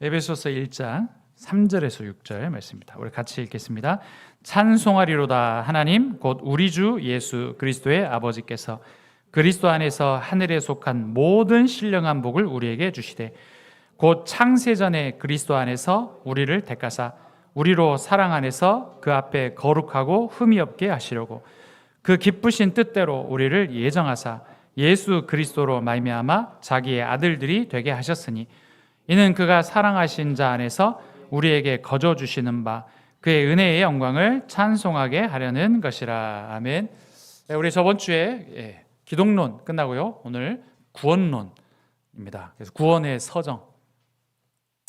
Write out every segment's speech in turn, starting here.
에베소서 1장 3절에서 6절 말씀입니다. 우리 같이 읽겠습니다. 찬송하리로다 하나님 곧 우리 주 예수 그리스도의 아버지께서 그리스도 안에서 하늘에 속한 모든 신령한 복을 우리에게 주시되 곧 창세 전에 그리스도 안에서 우리를 택하사 우리로 사랑 안에서 그 앞에 거룩하고 흠이 없게 하시려고 그 기쁘신 뜻대로 우리를 예정하사 예수 그리스도로 말미암아 자기의 아들들이 되게 하셨으니 이는 그가 사랑하신 자 안에서 우리에게 거저 주시는 바 그의 은혜의 영광을 찬송하게 하려는 것이라 아멘. 네, 우리 저번 주에 예, 기독론 끝나고요. 오늘 구원론입니다. 그래서 구원의 서정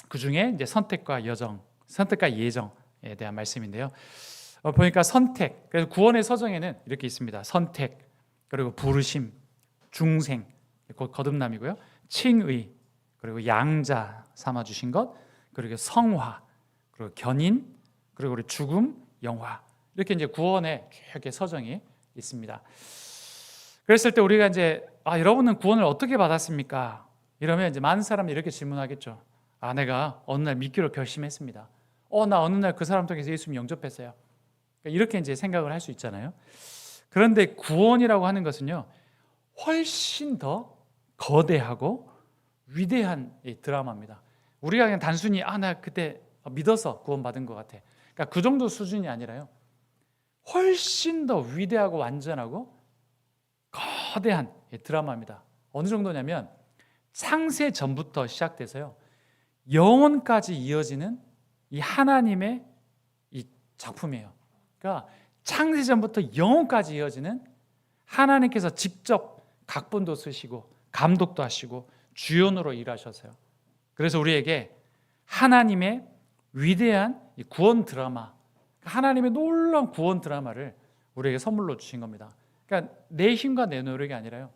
그 중에 이제 선택과 여정, 선택과 예정에 대한 말씀인데요. 어, 보니까 선택, 그래서 구원의 서정에는 이렇게 있습니다. 선택, 그리고 부르심, 중생, 곧 거듭남이고요. 칭의, 그리고 양자 삼아 주신 것, 그리고 성화, 그리고 견인, 그리고 우리 죽음, 영화 이렇게 이제 구원의 이렇게 서정이 있습니다. 그랬을 때 우리가 이제 아 여러분은 구원을 어떻게 받았습니까? 이러면 이제 많은 사람이 이렇게 질문하겠죠. 아 내가 어느 날 믿기로 결심했습니다. 어 나 어느 날 그 사람 통해서 예수님 영접했어요. 그러니까 이렇게 이제 생각을 할 수 있잖아요. 그런데 구원이라고 하는 것은요 훨씬 더 거대하고 위대한 이 드라마입니다. 우리가 그냥 단순히 아 나 그때 믿어서 구원받은 것 같아. 그러니까 그 정도 수준이 아니라요. 훨씬 더 위대하고 완전하고 거대한 이 드라마입니다. 어느 정도냐면 창세 전부터 시작돼서요. 영원까지 이어지는 이 하나님의 이 작품이에요. 그러니까 창세 전부터 영원까지 이어지는 하나님께서 직접 각본도 쓰시고 감독도 하시고 주연으로 일하셔서요. 그래서 우리에게 하나님의 위대한 이 구원 드라마, 하나님의 놀라운 구원 드라마를 우리에게 선물로 주신 겁니다. 그러니까 내 힘과 내 노력이 아니라요.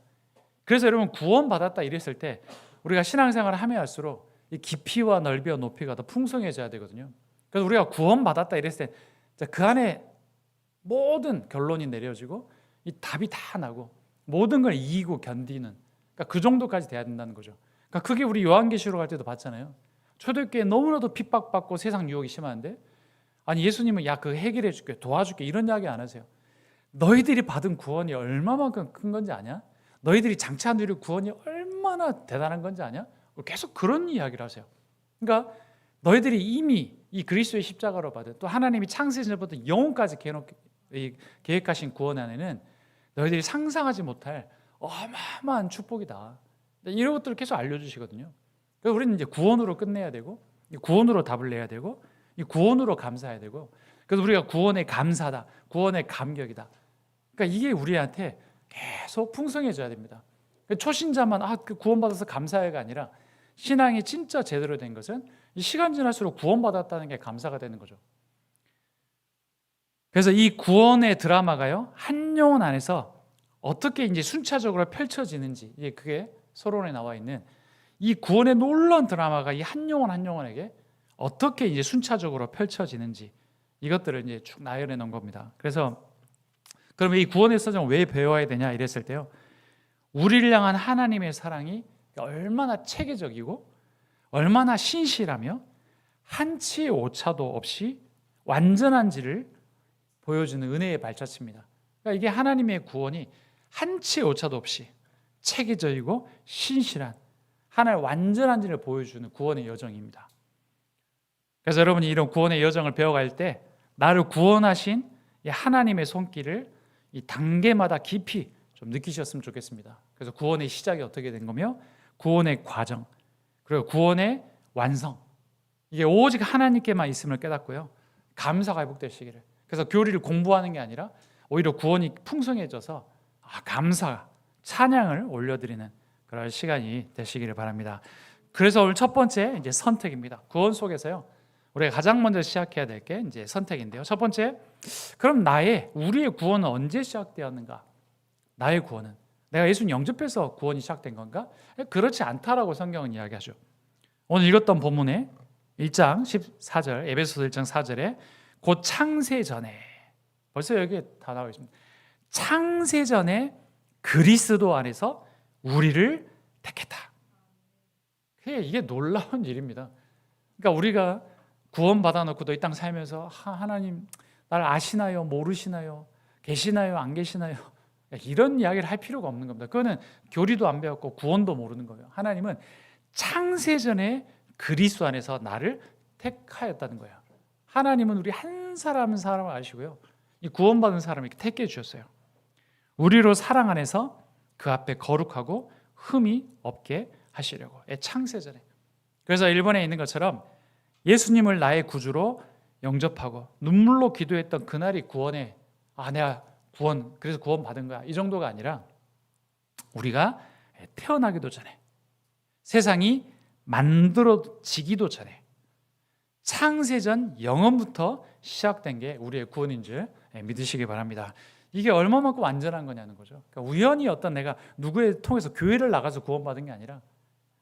그래서 여러분 구원 받았다 이랬을 때 우리가 신앙생활을 하면 할수록 이 깊이와 넓이와 높이가 더 풍성해져야 되거든요. 그래서 우리가 구원 받았다 이랬을 때 그 안에 모든 결론이 내려지고 이 답이 다 나고 모든 걸 이기고 견디는 그러니까 그 정도까지 돼야 된다는 거죠. 그러니까 그게 우리 요한계시록 할 때도 봤잖아요. 초대교회 너무나도 핍박받고 세상 유혹이 심한데 아니 예수님은 야 그 해결해 줄게 도와줄게 이런 이야기 안 하세요. 너희들이 받은 구원이 얼마만큼 큰 건지 아냐? 너희들이 장차 누릴 구원이 얼마나 대단한 건지 아냐? 계속 그런 이야기를 하세요. 그러니까 너희들이 이미 이 그리스도의 십자가로 받은 또 하나님이 창세전부터 영혼까지 계획하신 구원 안에는 너희들이 상상하지 못할 어마어마한 축복이다. 이런 것들을 계속 알려주시거든요. 그래서 우리는 이제 구원으로 끝내야 되고 구원으로 답을 내야 되고 이 구원으로 감사해야 되고 그래서 우리가 구원의 감사다, 구원의 감격이다. 그러니까 이게 우리한테 계속 풍성해져야 됩니다. 초신자만 아 구원받아서 감사해가 아니라 신앙이 진짜 제대로 된 것은 이 시간 지날수록 구원받았다는 게 감사가 되는 거죠. 그래서 이 구원의 드라마가요 한 영혼 안에서 어떻게 이제 순차적으로 펼쳐지는지 이게 그게 서론에 나와 있는 이 구원의 놀라운 드라마가 이 한 영혼 한 영혼에게 어떻게 이제 순차적으로 펼쳐지는지 이것들을 이제 쭉 나열해 놓은 겁니다. 그래서 그러면 이 구원의 서정 왜 배워야 되냐 이랬을 때요. 우리를 향한 하나님의 사랑이 얼마나 체계적이고 얼마나 신실하며 한치의 오차도 없이 완전한지를 보여주는 은혜의 발자취입니다. 그러니까 이게 하나님의 구원이 한치의 오차도 없이 체계적이고 신실한 하나의 완전한 지를 보여주는 구원의 여정입니다. 그래서 여러분이 이런 구원의 여정을 배워갈 때 나를 구원하신 하나님의 손길을 이 단계마다 깊이 좀 느끼셨으면 좋겠습니다. 그래서 구원의 시작이 어떻게 된 거며 구원의 과정 그리고 구원의 완성 이게 오직 하나님께만 있음을 깨닫고요. 감사가 회복되시기를. 그래서 교리를 공부하는 게 아니라 오히려 구원이 풍성해져서 아, 감사, 찬양을 올려드리는 그런 시간이 되시기를 바랍니다. 그래서 오늘 첫 번째 이제 선택입니다. 구원 속에서요. 우리가 가장 먼저 시작해야 될 게 이제 선택인데요. 첫 번째, 그럼 나의 우리의 구원은 언제 시작되었는가? 나의 구원은 내가 예수님 영접해서 구원이 시작된 건가? 그렇지 않다라고 성경은 이야기하죠. 오늘 읽었던 본문에 1장 14절 에베소서 1장 4절에 곧 창세 전에 벌써 여기에 다 나와 있습니다. 창세 전에 그리스도 안에서 우리를 택했다. 이게 놀라운 일입니다. 그러니까 우리가 구원 받아놓고도 이 땅 살면서 하, 하나님 날 아시나요? 모르시나요? 계시나요? 안 계시나요? 이런 이야기를 할 필요가 없는 겁니다. 그거는 교리도 안 배웠고 구원도 모르는 거예요. 하나님은 창세전에 그리스도 안에서 나를 택하였다는 거예요. 하나님은 우리 한 사람 한 사람을 아시고요. 이 구원받은 사람을 택해 주셨어요. 우리로 사랑 안에서 그 앞에 거룩하고 흠이 없게 하시려고. 예, 창세전에. 그래서 일본에 있는 것처럼 예수님을 나의 구주로 영접하고 눈물로 기도했던 그날이 구원의 아 내가 구원 그래서 구원 받은 거야 이 정도가 아니라 우리가 태어나기도 전에 세상이 만들어지기도 전에 창세전 영원부터 시작된 게 우리의 구원인 줄 믿으시기 바랍니다. 이게 얼마만큼 완전한 거냐는 거죠. 그러니까 우연히 어떤 내가 누구에 통해서 교회를 나가서 구원받은 게 아니라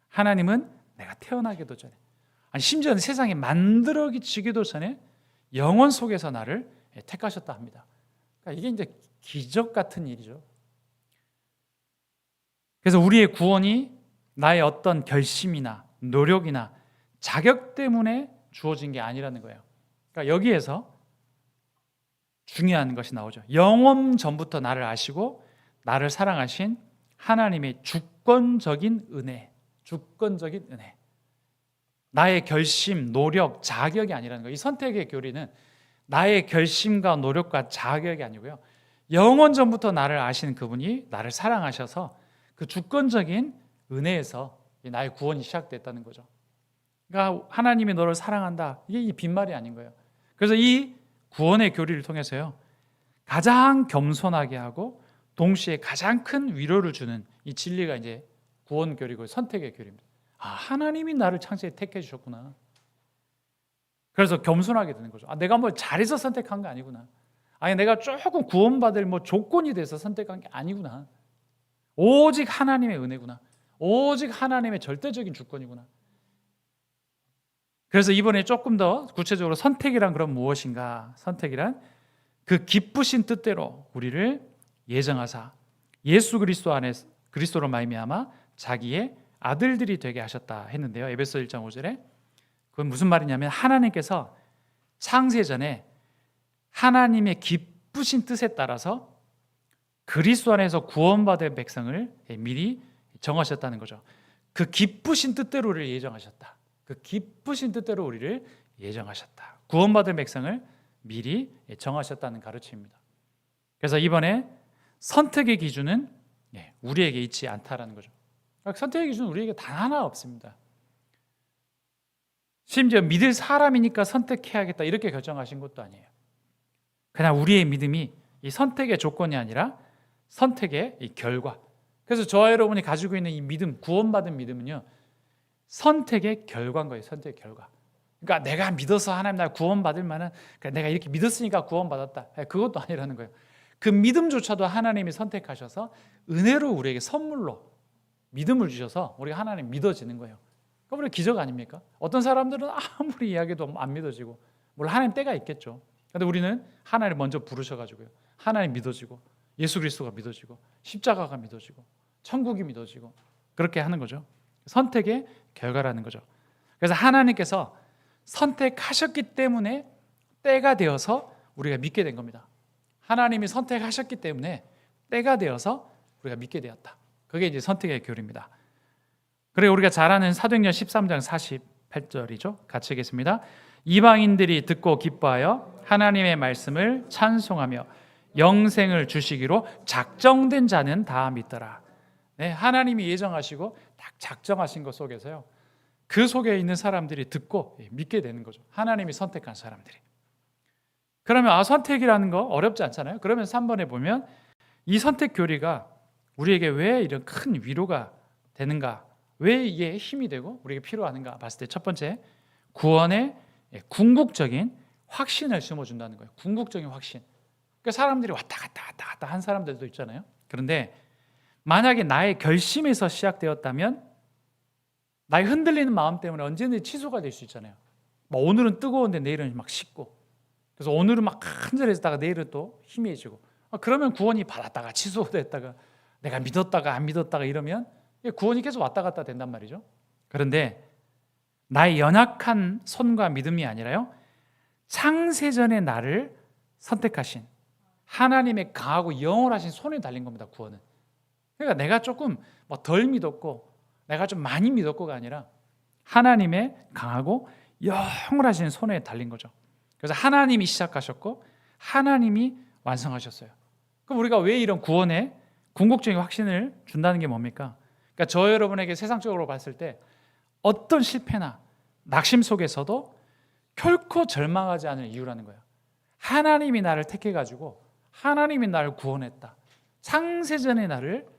하나님은 내가 태어나기도 전에 아니 심지어는 세상이 만들어지기도 전에 영원 속에서 나를 택하셨다 합니다. 그러니까 이게 이제 기적 같은 일이죠. 그래서 우리의 구원이 나의 어떤 결심이나 노력이나 자격 때문에 주어진 게 아니라는 거예요. 그러니까 여기에서 중요한 것이 나오죠. 영원 전부터 나를 아시고 나를 사랑하신 하나님의 주권적인 은혜, 주권적인 은혜. 나의 결심, 노력, 자격이 아니라는 거예요. 이 선택의 교리는 나의 결심과 노력과 자격이 아니고요. 영원 전부터 나를 아시는 그분이 나를 사랑하셔서 그 주권적인 은혜에서 나의 구원이 시작됐다는 거죠. 그러니까 하나님이 너를 사랑한다. 이게 빈말이 아닌 거예요. 그래서 이 구원의 교리를 통해서요. 가장 겸손하게 하고 동시에 가장 큰 위로를 주는 이 진리가 이제 구원 교리고 선택의 교리입니다. 아, 하나님이 나를 창세에 택해 주셨구나. 그래서 겸손하게 되는 거죠. 아, 내가 뭐 잘해서 선택한 거 아니구나. 아니 내가 조금 구원받을 뭐 조건이 돼서 선택한 게 아니구나. 오직 하나님의 은혜구나. 오직 하나님의 절대적인 주권이구나. 그래서 이번에 조금 더 구체적으로 선택이란 그럼 무엇인가? 선택이란 그 기쁘신 뜻대로 우리를 예정하사 예수 그리스도 안에 그리스도로 말미암아 자기의 아들들이 되게 하셨다 했는데요. 에베소 1장 5절에 그건 무슨 말이냐면 하나님께서 창세 전에 하나님의 기쁘신 뜻에 따라서 그리스도 안에서 구원받을 백성을 미리 정하셨다는 거죠. 그 기쁘신 뜻대로 우리를 예정하셨다. 그 기쁘신 뜻대로 우리를 예정하셨다. 구원받을 백성을 미리 정하셨다는 가르침입니다. 그래서 이번에 선택의 기준은 예, 우리에게 있지 않다라는 거죠. 그러니까 선택의 기준은 우리에게 단 하나 없습니다. 심지어 믿을 사람이니까 선택해야겠다 이렇게 결정하신 것도 아니에요. 그냥 우리의 믿음이 이 선택의 조건이 아니라 선택의 이 결과. 그래서 저와 여러분이 가지고 있는 이 믿음, 구원받은 믿음은요. 선택의 결과인 거예요. 선택의 결과. 그러니까 내가 믿어서 하나님 날 구원받을 만한 그러니까 내가 이렇게 믿었으니까 구원받았다. 예, 그것도 아니라는 거예요. 그 믿음조차도 하나님이 선택하셔서 은혜로 우리에게 선물로 믿음을 주셔서 우리가 하나님 믿어지는 거예요. 우리 기적 아닙니까? 어떤 사람들은 아무리 이야기도 안 믿어지고 물론 하나님 때가 있겠죠. 근데 우리는 하나님 먼저 부르셔가지고요. 하나님 믿어지고 예수 그리스도가 믿어지고 십자가가 믿어지고 천국이 믿어지고 그렇게 하는 거죠. 선택의 결과라는 거죠. 그래서 하나님께서 선택하셨기 때문에 때가 되어서 우리가 믿게 된 겁니다. 하나님이 선택하셨기 때문에 때가 되어서 우리가 믿게 되었다. 그게 이제 선택의 교리입니다. 그리고 우리가 잘 아는 사도행전 13장 48절이죠. 같이 읽겠습니다. 이방인들이 듣고 기뻐하여 하나님의 말씀을 찬송하며 영생을 주시기로 작정된 자는 다 믿더라. 네, 하나님이 예정하시고 딱 작정하신 것 속에서요. 그 속에 있는 사람들이 듣고 믿게 되는 거죠. 하나님이 선택한 사람들이. 그러면 아 선택이라는 거 어렵지 않잖아요. 그러면 3번에 보면 이 선택 교리가 우리에게 왜 이런 큰 위로가 되는가? 왜 이게 힘이 되고 우리에게 필요하는가 봤을 때 첫 번째 구원의 궁극적인 확신을 심어준다는 거예요. 궁극적인 확신. 그러니까 사람들이 왔다 갔다 왔다 갔다 한 사람들도 있잖아요. 그런데 만약에 나의 결심에서 시작되었다면 나의 흔들리는 마음 때문에 언제든지 취소가 될 수 있잖아요. 뭐 오늘은 뜨거운데 내일은 막 식고 그래서 오늘은 막 간절해졌다가 내일은 또 희미해지고 아, 그러면 구원이 받았다가 취소됐다가 내가 믿었다가 안 믿었다가 이러면 구원이 계속 왔다 갔다 된단 말이죠. 그런데 나의 연약한 손과 믿음이 아니라요. 창세전의 나를 선택하신 하나님의 강하고 영원하신 손에 달린 겁니다. 구원은. 그러니까 내가 조금 뭐 덜 믿었고 내가 좀 많이 믿었고가 아니라 하나님의 강하고 영원하신 손에 달린 거죠. 그래서 하나님이 시작하셨고 하나님이 완성하셨어요. 그럼 우리가 왜 이런 구원에 궁극적인 확신을 준다는 게 뭡니까? 그러니까 저 여러분에게 세상적으로 봤을 때 어떤 실패나 낙심 속에서도 결코 절망하지 않을 이유라는 거예요. 하나님이 나를 택해 가지고 하나님이 나를 구원했다. 창세전에 나를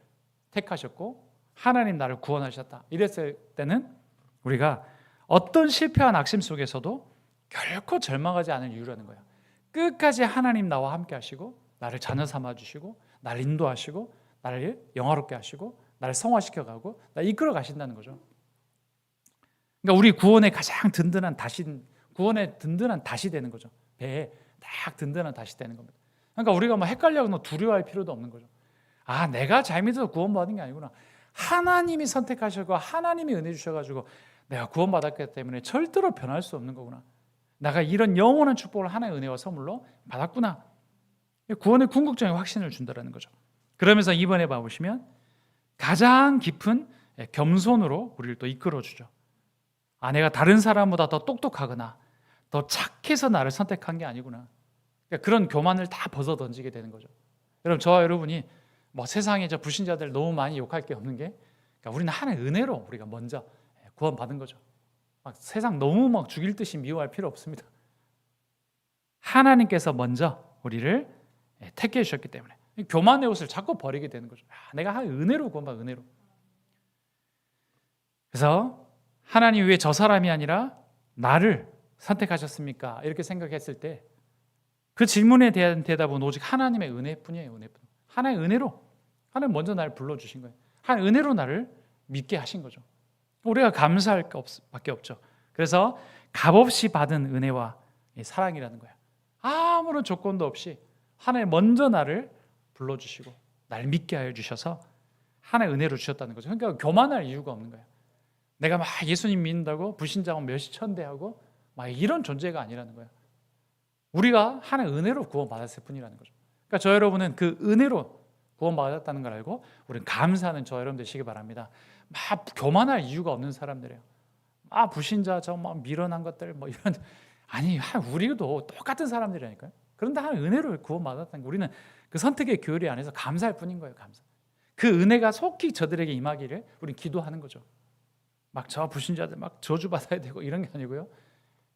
택하셨고 하나님 나를 구원하셨다. 이랬을 때는 우리가 어떤 실패와 낙심 속에서도 결코 절망하지 않을 이유라는 거예요. 끝까지 하나님 나와 함께 하시고 나를 자녀 삼아 주시고 나를 인도하시고 나를 영화롭게 하시고 나를 성화시켜 가고 나 이끌어 가신다는 거죠. 그러니까 우리 구원의 가장 든든한 다신 구원의 든든한 다시 되는 거죠. 배에 딱 든든한 다시 되는 겁니다. 그러니까 우리가 뭐 헷갈려서 두려워할 필요도 없는 거죠. 아, 내가 잘 믿어서 구원받은 게 아니구나. 하나님이 선택하셨고 하나님이 은혜 주셔가지고 내가 구원받았기 때문에 절대로 변할 수 없는 거구나. 내가 이런 영원한 축복을 하나의 은혜와 선물로 받았구나. 구원의 궁극적인 확신을 준다라는 거죠. 그러면서 이번에 봐보시면 가장 깊은 겸손으로 우리를 또 이끌어주죠. 아, 내가 다른 사람보다 더 똑똑하거나 더 착해서 나를 선택한 게 아니구나. 그러니까 그런 교만을 다 벗어 던지게 되는 거죠. 여러분 저와 여러분이 뭐 세상에 저 불신자들 너무 많이 욕할 게 없는 게 그러니까 우리는 하나의 은혜로 우리가 먼저 구원 받은 거죠. 막 세상 너무 막 죽일 듯이 미워할 필요 없습니다. 하나님께서 먼저 우리를 택해 주셨기 때문에 교만의 옷을 자꾸 버리게 되는 거죠. 아, 내가 은혜로 구원받 은혜로. 그래서 하나님 왜 저 사람이 아니라 나를 선택하셨습니까? 이렇게 생각했을 때 그 질문에 대한 대답은 오직 하나님의 은혜뿐이에요. 은혜뿐. 하나의 은혜로 하나님 먼저 나를 불러 주신 거예요. 하나의 은혜로 나를 믿게 하신 거죠. 우리가 감사할 밖에 없죠. 그래서 값없이 받은 은혜와 사랑이라는 거야. 아무런 조건도 없이 하나님 먼저 나를 불러주시고 날 믿게 하여 주셔서 하나의 은혜로 주셨다는 거죠. 그러니까 교만할 이유가 없는 거예요. 내가 막 예수님 믿는다고 불신자고 몇시 천대하고 막 이런 존재가 아니라는 거예요. 우리가 하나의 은혜로 구원받았을 뿐이라는 거죠. 그러니까 저 여러분은 그 은혜로 구원받았다는 걸 알고 우리는 감사하는 저 여러분 되시기 바랍니다. 막 교만할 이유가 없는 사람들이에요. 아 불신자 저막 밀어난 것들 뭐 이런 아니 우리도 똑같은 사람들이라니까요. 그런데 한 은혜로 구원받았다는 거 우리는 그 선택의 교리 안에서 감사할 뿐인 거예요. 감사. 그 은혜가 속히 저들에게 임하기를 우리 기도하는 거죠. 막저 불신자들 막 저주 받아야 되고 이런 게 아니고요.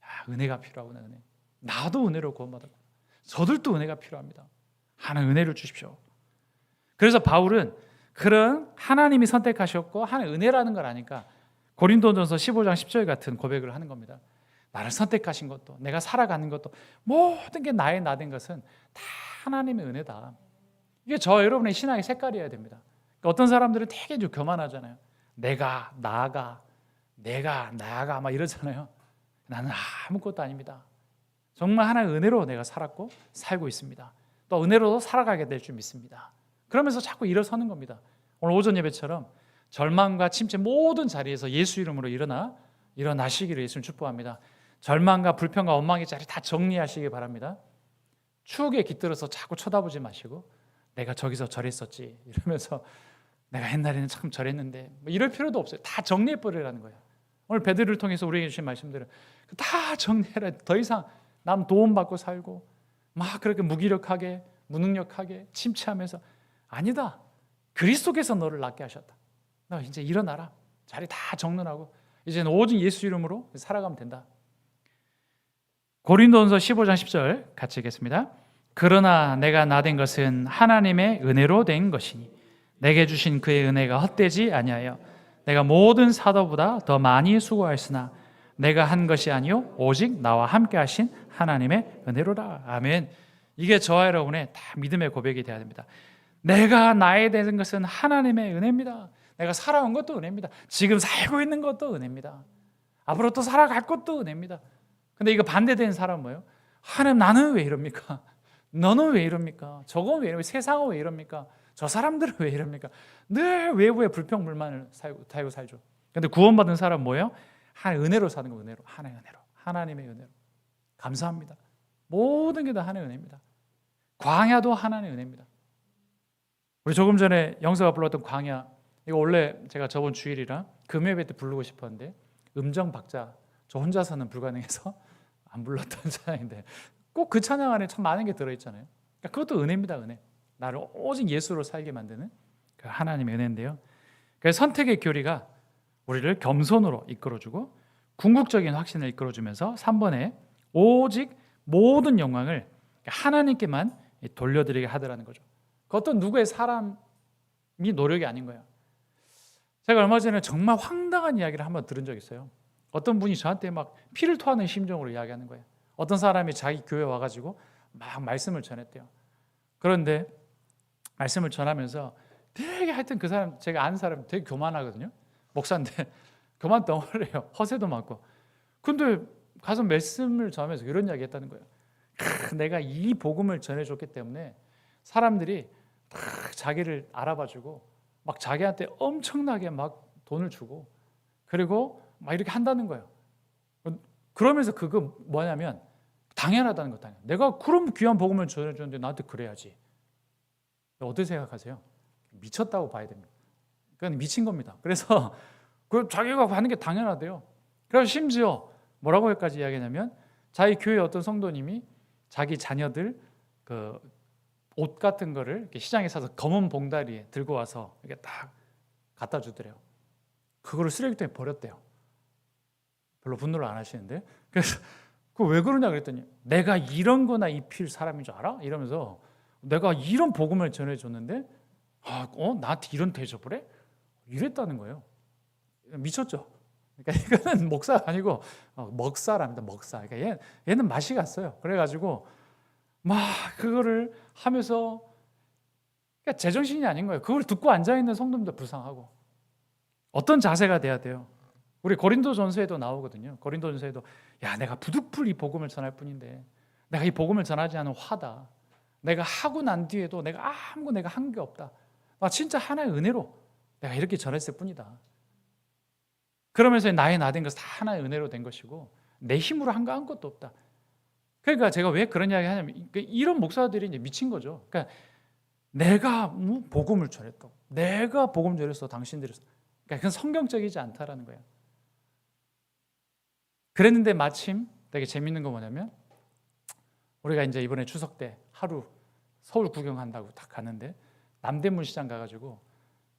아, 은혜가 필요하구나 은혜. 나도 은혜로 구원받았고 저들도 은혜가 필요합니다. 하나 은혜를 주십시오. 그래서 바울은 그런 하나님이 선택하셨고 하나의 은혜라는 걸 아니까 고린도전서 15장 10절 같은 고백을 하는 겁니다. 나를 선택하신 것도 내가 살아가는 것도 모든 게 나의 나된 것은 다 하나님의 은혜다. 이게 저 여러분의 신앙의 색깔이어야 됩니다. 그러니까 어떤 사람들은 되게 좀 교만하잖아요. 내가 나가 내가 나가 막 이러잖아요. 나는 아무것도 아닙니다. 정말 하나의 은혜로 내가 살았고 살고 있습니다. 또 은혜로도 살아가게 될 줄 믿습니다. 그러면서 자꾸 일어서는 겁니다. 오늘 오전 예배처럼 절망과 침체 모든 자리에서 예수 이름으로 일어나 일어나시기를 예수님 축복합니다. 절망과 불평과 원망의 자리 다 정리하시기 바랍니다. 추억에 깃들어서 자꾸 쳐다보지 마시고 내가 저기서 저랬었지 이러면서 내가 옛날에는 참 저랬는데 뭐 이럴 필요도 없어요. 다 정리해 버리라는 거예요. 오늘 베드를 통해서 우리에게 주신 말씀들은 다 정리해라. 더 이상 남 도움 받고 살고 막 그렇게 무기력하게 무능력하게 침체하면서 아니다. 그리스도께서 너를 낫게 하셨다. 너 이제 일어나라. 자리 다 정돈하고 이제는 오직 예수 이름으로 살아가면 된다. 고린도전서 15장 10절 같이 읽겠습니다. 그러나 내가 나 된 것은 하나님의 은혜로 된 것이니 내게 주신 그의 은혜가 헛되지 아니하여 내가 모든 사도보다 더 많이 수고하였으나 내가 한 것이 아니요 오직 나와 함께 하신 하나님의 은혜로라. 아멘. 이게 저와 여러분의 다 믿음의 고백이 되어야 됩니다. 내가 나에 대한 것은 하나님의 은혜입니다. 내가 살아온 것도 은혜입니다. 지금 살고 있는 것도 은혜입니다. 앞으로 또 살아갈 것도 은혜입니다. 근데 이거 반대된 사람은 뭐예요? 하나님 나는 왜 이럽니까? 너는 왜 이럽니까? 저건 왜 이럽니까? 세상은 왜 이럽니까? 저 사람들은 왜 이럽니까? 늘 외부의 불평 불만을 살고, 살고 살죠. 근데 구원받은 사람 뭐예요? 하나의 은혜로 사는 거 은혜로 하나의 은혜로 하나님의 은혜로 감사합니다. 모든 게 다 하나의 은혜입니다. 광야도 하나님의 은혜입니다. 우리 조금 전에 영서가 불렀던 광야 이거 원래 제가 저번 주일이라 금요일 때 부르고 싶었는데 음정 박자 저 혼자서는 불가능해서 안 불렀던 찬양인데 꼭 그 찬양 안에 참 많은 게 들어 있잖아요. 그러니까 그것도 은혜입니다, 은혜. 나를 오직 예수로 살게 만드는 그 하나님의 은혜인데요. 그래서 선택의 교리가 우리를 겸손으로 이끌어주고 궁극적인 확신을 이끌어주면서 3번에 오직 모든 영광을 하나님께만 돌려드리게 하더라는 거죠. 그 어떤 누구의 사람이 노력이 아닌 거예요. 제가 얼마 전에 정말 황당한 이야기를 한번 들은 적 있어요. 어떤 분이 저한테 막 피를 토하는 심정으로 이야기하는 거예요. 어떤 사람이 자기 교회 와가지고 막 말씀을 전했대요. 그런데 말씀을 전하면서 되게 하여튼 그 사람 제가 아는 사람 되게 교만하거든요. 목사인데 교만 덩어리예요. 허세도 많고. 근데 가서 말씀을 전하면서 이런 이야기 했다는 거예요. 크, 내가 이 복음을 전해줬기 때문에 사람들이 다 자기를 알아봐주고 막 자기한테 엄청나게 막 돈을 주고 그리고 막 이렇게 한다는 거예요. 그러면서 그거 뭐냐면 당연하다는 것 당연. 내가 그럼 귀한 복음을 전해줬는데 나한테 그래야지. 어떻게 생각하세요? 미쳤다고 봐야 됩니다. 그건 미친 겁니다. 그래서 그 자기가 하는 게 당연하대요. 그래서 심지어 뭐라고까지 이야기냐면 자기 교회 어떤 성도님이 자기 자녀들 그 옷 같은 거를 시장에 사서 검은 봉다리에 들고 와서 이렇게 딱 갖다 주더래요. 그거를 쓰레기통에 버렸대요. 별로 분노를 안 하시는데 그래서 그왜 그러냐 그랬더니 내가 이런 거나 입힐 사람인 줄 알아? 이러면서 내가 이런 복음을 전해줬는데 아, 어 나한테 이런 대접을 해? 이랬다는 거예요. 미쳤죠. 그러니까 이거는 목사가 아니고 어, 먹사랍니다. 먹사. 그러니까 얘, 얘는 맛이 갔어요. 그래가지고 막 그거를 하면서 그러니까 제정신이 아닌 거예요. 그걸 듣고 앉아 있는 성도님도 불쌍하고 어떤 자세가 돼야 돼요. 우리 고린도전서에도 나오거든요. 고린도전서에도 야 내가 부득불 이 복음을 전할 뿐인데 내가 이 복음을 전하지 않은 화다. 내가 하고 난 뒤에도 내가 아무거 내가 한 게 없다. 아 진짜 하나의 은혜로 내가 이렇게 전했을 뿐이다. 그러면서 나의 나 된 것은 다 하나의 은혜로 된 것이고 내 힘으로 한 거 아무것도 없다. 그러니까 제가 왜 그런 이야기 하냐면 이런 목사들이 이제 미친 거죠. 그러니까 내가 뭐 복음을 전했다고. 내가 복음 전했어. 당신들이. 그러니까 그건 성경적이지 않다라는 거예요. 그랬는데 마침 되게 재밌는 거 뭐냐면 우리가 이제 이번에 추석 때 하루 서울 구경한다고 딱 가는데 남대문 시장 가가지고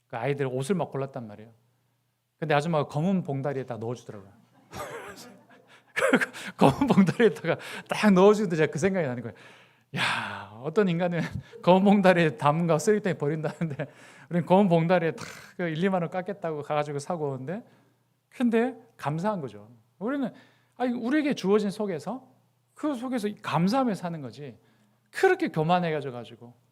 그 아이들 옷을 막 골랐단 말이에요. 근데 아줌마가 검은 봉다리에다 넣어주더라고요. 검은 봉다리에다가 딱 넣어주는데 제가 그 생각이 나는 거예요. 야 어떤 인간은 검은 봉다리에 담가 쓰레기통에 버린다는데 우리는 검은 봉다리에 딱 1, 2만 원 깎겠다고 가가지고 사고 오는데 근데 감사한 거죠. 우리는 아니 우리에게 주어진 속에서 그 속에서 감사하며 사는 거지. 그렇게 교만해가지고 가지고 어?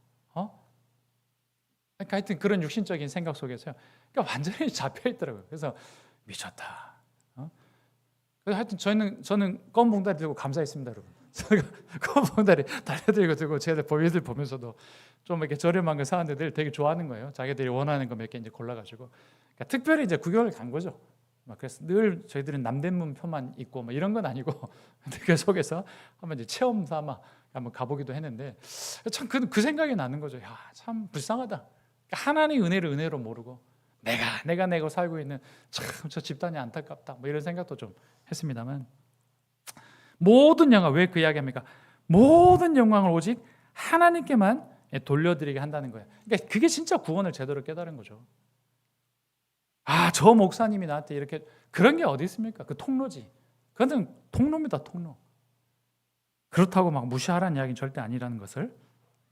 그러니까 하여튼 그런 육신적인 생각 속에서요. 그러니까 완전히 잡혀 있더라고요. 그래서 미쳤다. 어? 그래서 하여튼 저는 저는 검은 봉다리 들고 감사했습니다, 여러분. 검은 봉다리 달려들고 들고 제들 보이들 보면서도 좀 이렇게 저렴한 거 사는 데들 되게 좋아하는 거예요. 자기들이 원하는 거 몇 개 이제 골라가지고 그러니까 특별히 이제 구경을 간 거죠. 막 그래서 늘 저희들은 남대문 표만 있고 뭐 이런 건 아니고 그 속에서 한번 이제 체험 삼아 한번 가보기도 했는데 참그 그 생각이 나는 거죠. 야, 참 불쌍하다. 하나님 은혜를 은혜로 모르고 내가 내가 내고 살고 있는 참 저 집단이 안타깝다. 뭐 이런 생각도 좀 했습니다만 모든 영광 왜 그 이야기합니까? 모든 영광을 오직 하나님께만 돌려드리게 한다는 거예요. 그러니까 그게 진짜 구원을 제대로 깨달은 거죠. 아, 저 목사님이 나한테 이렇게 그런 게 어디 있습니까? 그 통로지. 그건 통로입니다, 통로. 그렇다고 막 무시하라는 이야기는 절대 아니라는 것을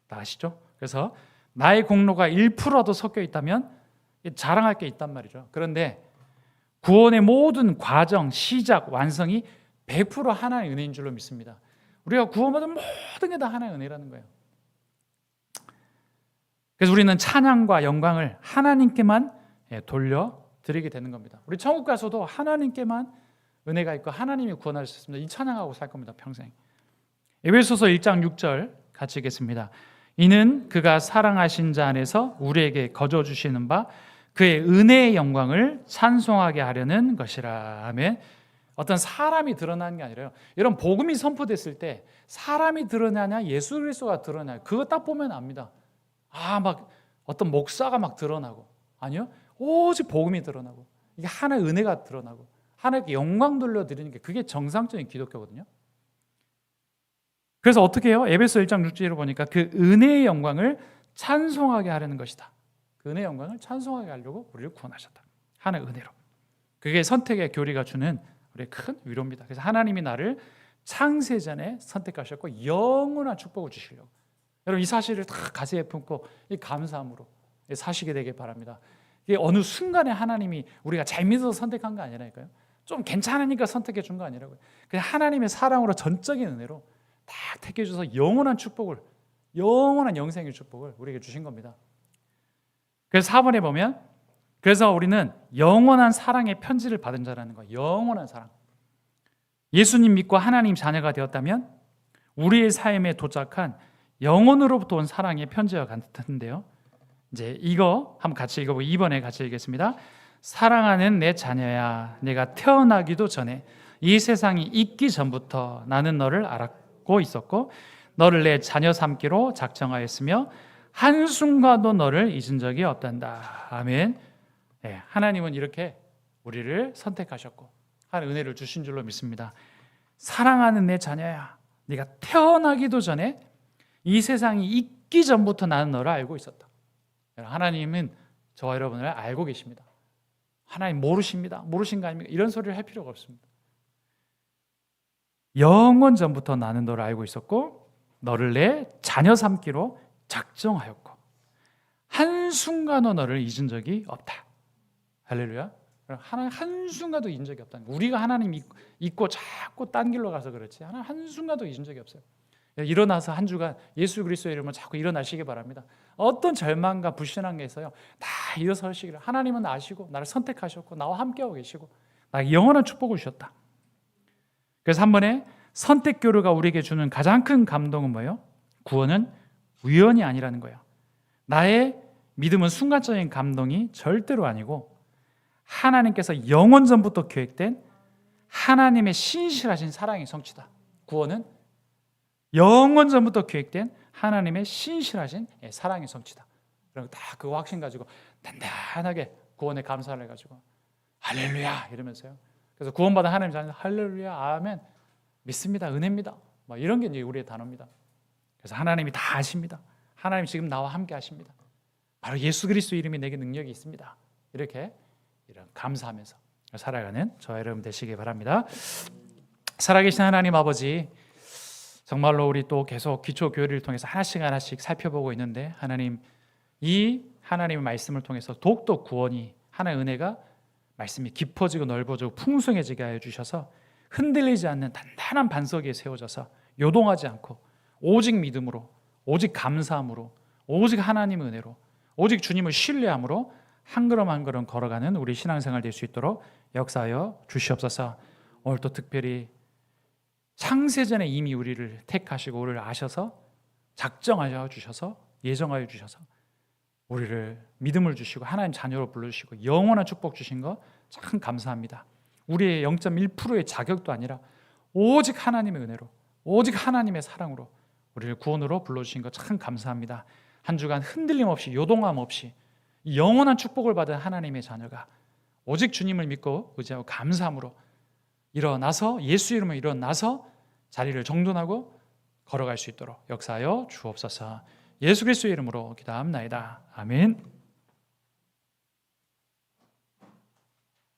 다 아시죠? 그래서 나의 공로가 1%도 섞여 있다면 자랑할 게 있단 말이죠. 그런데 구원의 모든 과정, 시작, 완성이 100% 하나의 은혜인 줄로 믿습니다. 우리가 구원받은 모든 게 다 하나의 은혜라는 거예요. 그래서 우리는 찬양과 영광을 하나님께만 돌려 드리게 되는 겁니다. 우리 천국 가서도 하나님께만 은혜가 있고 하나님이 구원하셨습니다. 이 찬양하고 살 겁니다. 평생. 에베소서 1장 6절 같이 읽겠습니다. 이는 그가 사랑하신 자 안에서 우리에게 거저 주시는 바 그의 은혜의 영광을 찬송하게 하려는 것이라 하며 어떤 사람이 드러나는 게 아니라요. 이런 복음이 선포됐을 때 사람이 드러나냐 예수 그리스도가 드러나냐 그거 딱 보면 압니다. 아 막 어떤 목사가 막 드러나고 아니요 오직 복음이 드러나고 이게 하나의 은혜가 드러나고 하나님께 영광 돌려 드리는 게 그게 정상적인 기독교거든요. 그래서 어떻게 해요? 에베소 1장 6절을 보니까 그 은혜의 영광을 찬송하게 하려는 것이다. 그 은혜의 영광을 찬송하게 하려고 우리를 구원하셨다. 하나의 은혜로. 그게 선택의 교리가 주는 우리의 큰 위로입니다. 그래서 하나님이 나를 창세전에 선택하셨고 영원한 축복을 주시려고. 여러분 이 사실을 다 가슴에 품고 이 감사함으로 사시게 되길 바랍니다. 이게 어느 순간에 하나님이 우리가 잘 믿어서 선택한 거 아니라니까요. 좀 괜찮으니까 선택해 준 거 아니라고요. 그냥 하나님의 사랑으로 전적인 은혜로 딱 택해 주셔서 영원한 축복을 영원한 영생의 축복을 우리에게 주신 겁니다. 그래서 4번에 보면 그래서 우리는 영원한 사랑의 편지를 받은 자라는 거예요. 영원한 사랑. 예수님 믿고 하나님 자녀가 되었다면 우리의 삶에 도착한 영원으로부터 온 사랑의 편지와 같은데요. 이제 이거 한번 같이 읽어보고 2번에 같이 읽겠습니다. 사랑하는 내 자녀야, 내가 태어나기도 전에 이 세상이 있기 전부터 나는 너를 알았고 있었고 너를 내 자녀 삼기로 작정하였으며 한순간도 너를 잊은 적이 없단다. 아멘. 네, 하나님은 이렇게 우리를 선택하셨고 하나님 은혜를 주신 줄로 믿습니다. 사랑하는 내 자녀야, 네가 태어나기도 전에 이 세상이 있기 전부터 나는 너를 알고 있었다. 하나님은 저와 여러분을 알고 계십니다. 하나님 모르십니다. 모르신 거 아닙니까? 이런 소리를 할 필요가 없습니다. 영원 전부터 나는 너를 알고 있었고 너를 내 자녀 삼기로 작정하였고 한순간도 너를 잊은 적이 없다. 할렐루야. 하나님 한순간도 잊은 적이 없다는 거. 우리가 하나님 잊고 자꾸 딴 길로 가서 그렇지 하나님 한순간도 잊은 적이 없어요. 일어나서 한 주간 예수 그리스도의 이름으로 자꾸 일어나시기 바랍니다. 어떤 절망과 불신한 게 있어요. 다 일어서시기를 하나님은 아시고 나를 선택하셨고 나와 함께하고 계시고 나에게 영원한 축복을 주셨다. 그래서 한 번에 선택 교류가 우리에게 주는 가장 큰 감동은 뭐예요? 구원은 우연이 아니라는 거예요. 나의 믿음은 순간적인 감동이 절대로 아니고 하나님께서 영원 전부터 계획된 하나님의 신실하신 사랑의 성취다. 구원은 영원 전부터 계획된 하나님의 신실하신 사랑의 성취다. 그럼 다그 확신 가지고 단단하게 구원에 감사를 해가지고 할렐루야 이러면서요. 그래서 구원받은 하나님 자녀 할렐루야 아멘 믿습니다 은혜입니다. 뭐 이런 게 우리의 단어입니다. 그래서 하나님이 다 아십니다. 하나님 지금 나와 함께 하십니다. 바로 예수 그리스도 이름이 내게 능력이 있습니다. 이렇게 이런 감사하면서 살아가는 저와 여러분 되시기 바랍니다. 살아계신 하나님 아버지 정말로 우리 또 계속 기초 교리를 통해서 하나씩 하나씩 살펴보고 있는데 하나님 이 하나님의 말씀을 통해서 독도 구원이 하나의 은혜가 말씀이 깊어지고 넓어지고 풍성해지게 하여 주셔서 흔들리지 않는 단단한 반석 위에 세워져서 요동하지 않고 오직 믿음으로 오직 감사함으로 오직 하나님의 은혜로 오직 주님을 신뢰함으로 한 걸음 한 걸음 걸어가는 우리 신앙생활 될 수 있도록 역사하여 주시옵소서. 오늘 또 특별히 창세전에 이미 우리를 택하시고 우리를 아셔서 작정하여 주셔서 예정하여 주셔서 우리를 믿음을 주시고 하나님 자녀로 불러주시고 영원한 축복 주신 거 참 감사합니다. 우리의 0.1%의 자격도 아니라 오직 하나님의 은혜로 오직 하나님의 사랑으로 우리를 구원으로 불러주신 거참 감사합니다. 한 주간 흔들림 없이 요동함 없이 영원한 축복을 받은 하나님의 자녀가 오직 주님을 믿고 의지하고 감사함으로 일어나서 예수 이름으로 일어나서 자리를 정돈하고 걸어갈 수 있도록 역사하여 주옵소서. 예수 그리스도의 이름으로 기도합나이다. 아멘.